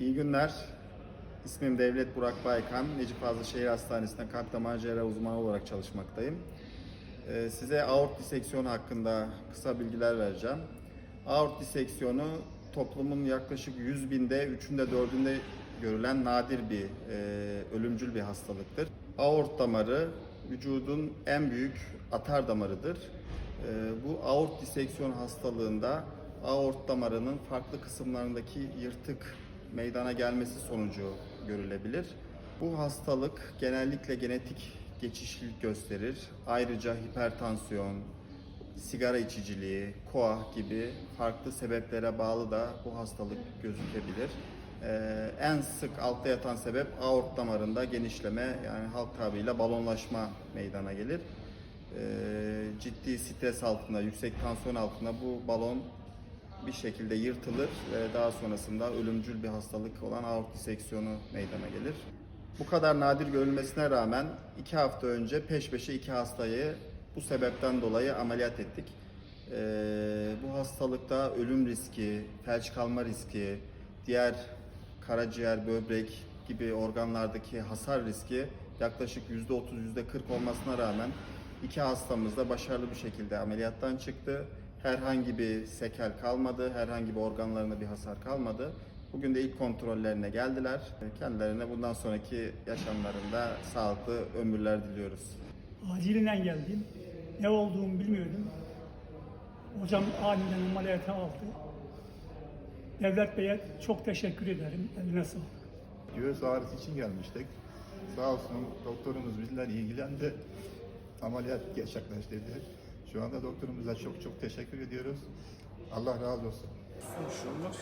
İyi günler. İsmim Devlet Burak Baykan. Necip Fazıl Şehir Hastanesi'nde kalp damar cerrahi uzmanı olarak çalışmaktayım. Ee, Size aort diseksiyonu hakkında kısa bilgiler vereceğim. Aort diseksiyonu toplumun yaklaşık 100 binde, 3'ünde 4'ünde görülen nadir bir, e, ölümcül bir hastalıktır. Aort damarı vücudun en büyük atar damarıdır. E, bu aort diseksiyon hastalığında aort damarının farklı kısımlarındaki yırtık meydana gelmesi sonucu görülebilir. Bu hastalık genellikle genetik geçişlilik gösterir. Ayrıca hipertansiyon, sigara içiciliği, koah gibi farklı sebeplere bağlı da bu hastalık gözükebilir. Ee, en sık altta yatan sebep aort damarında genişleme yani halk tabiriyle balonlaşma meydana gelir. Ee, ciddi stres altında, yüksek tansiyon altında bu balon bir şekilde yırtılır ve daha sonrasında ölümcül bir hastalık olan aort diseksiyonu meydana gelir. Bu kadar nadir görülmesine rağmen iki hafta önce peş peşe iki hastayı bu sebepten dolayı ameliyat ettik. Ee, bu hastalıkta ölüm riski, felç kalma riski, diğer karaciğer, böbrek gibi organlardaki hasar riski yaklaşık %30, %40 olmasına rağmen iki hastamız da başarılı bir şekilde ameliyattan çıktı. Herhangi bir sekel kalmadı, herhangi bir organlarında bir hasar kalmadı. Bugün de ilk kontrollerine geldiler. Kendilerine bundan sonraki yaşamlarında sağlıklı ömürler diliyoruz. Acilinden geldim. Ne olduğumu bilmiyordum. Hocam aniden ameliyata aldı. Devlet Bey'e çok teşekkür ederim. Eline sağlık. Göğüs ağrısı için gelmiştik. Sağ olsun doktorumuz bizler ilgilendi. Ameliyat gerçekleştirdi. Şu anda doktorumuza çok çok teşekkür ediyoruz. Allah razı olsun. Sonuçlarımız